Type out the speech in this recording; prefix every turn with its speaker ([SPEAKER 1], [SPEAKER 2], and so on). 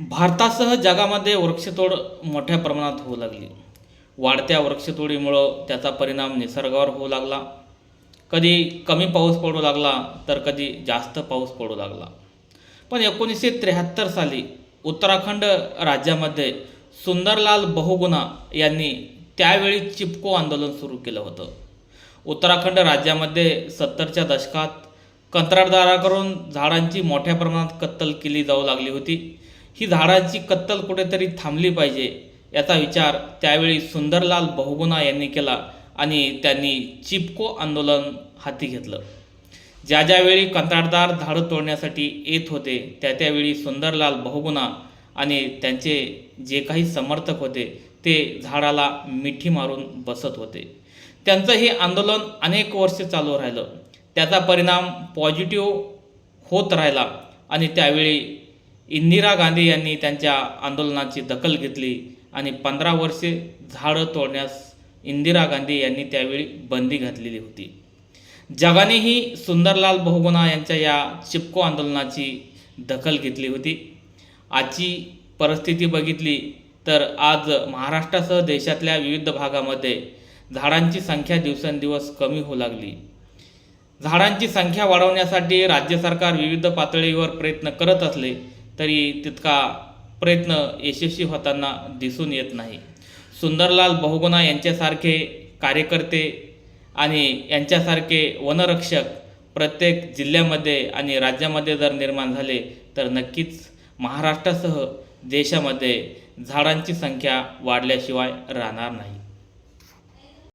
[SPEAKER 1] भारतासह जगामध्ये वृक्षतोड मोठ्या प्रमाणात होऊ लागली. वाढत्या वृक्षतोडीमुळं त्याचा परिणाम निसर्गावर होऊ लागला. कधी कमी पाऊस पडू लागला तर कधी जास्त पाऊस पडू लागला. पण एकोणीसशे त्र्याहत्तर साली उत्तराखंड राज्यामध्ये सुंदरलाल बहुगुणा यांनी त्यावेळी चिपको आंदोलन सुरू केलं होतं. उत्तराखंड राज्यामध्ये सत्तरच्या दशकात कंत्राटदाराकडून झाडांची मोठ्या प्रमाणात कत्तल केली जाऊ लागली होती. ही झाडाची कत्तल कुठेतरी थांबली पाहिजे याचा विचार त्यावेळी सुंदरलाल बहुगुणा यांनी केला आणि त्यांनी चिपको आंदोलन हाती घेतलं. ज्या ज्यावेळी कंत्राटदार झाडं तोडण्यासाठी येत होते त्या त्यावेळी सुंदरलाल बहुगुणा आणि त्यांचे जे काही समर्थक होते ते झाडाला मिठी मारून बसत होते. त्यांचं हे आंदोलन अनेक वर्ष चालू राहिलं. त्याचा परिणाम पॉझिटिव्ह होत राहिला आणि त्यावेळी इंदिरा गांधी यांनी त्यांच्या आंदोलनाची दखल घेतली आणि पंधरा वर्षे झाडं तोडण्यास इंदिरा गांधी यांनी त्यावेळी बंदी घातलेली होती. जगानेही सुंदरलाल बहुगुणा यांच्या या चिपको आंदोलनाची दखल घेतली होती. आजची परिस्थिती बघितली तर आज महाराष्ट्रासह देशातल्या विविध भागामध्ये झाडांची संख्या दिवसेंदिवस कमी होऊ लागली. झाडांची संख्या वाढवण्यासाठी राज्य सरकार विविध पातळीवर प्रयत्न करत असले तरी तितका प्रयत्न यशस्वी होताना दिसून येत नाही. सुंदरलाल बहुगुणा यांच्यासारखे कार्यकर्ते आणि यांच्यासारखे वनरक्षक प्रत्येक जिल्ह्यामध्ये आणि राज्यामध्ये जर निर्माण झाले तर नक्कीच महाराष्ट्रासह देशामध्ये झाडांची संख्या वाढल्याशिवाय राहणार नाही.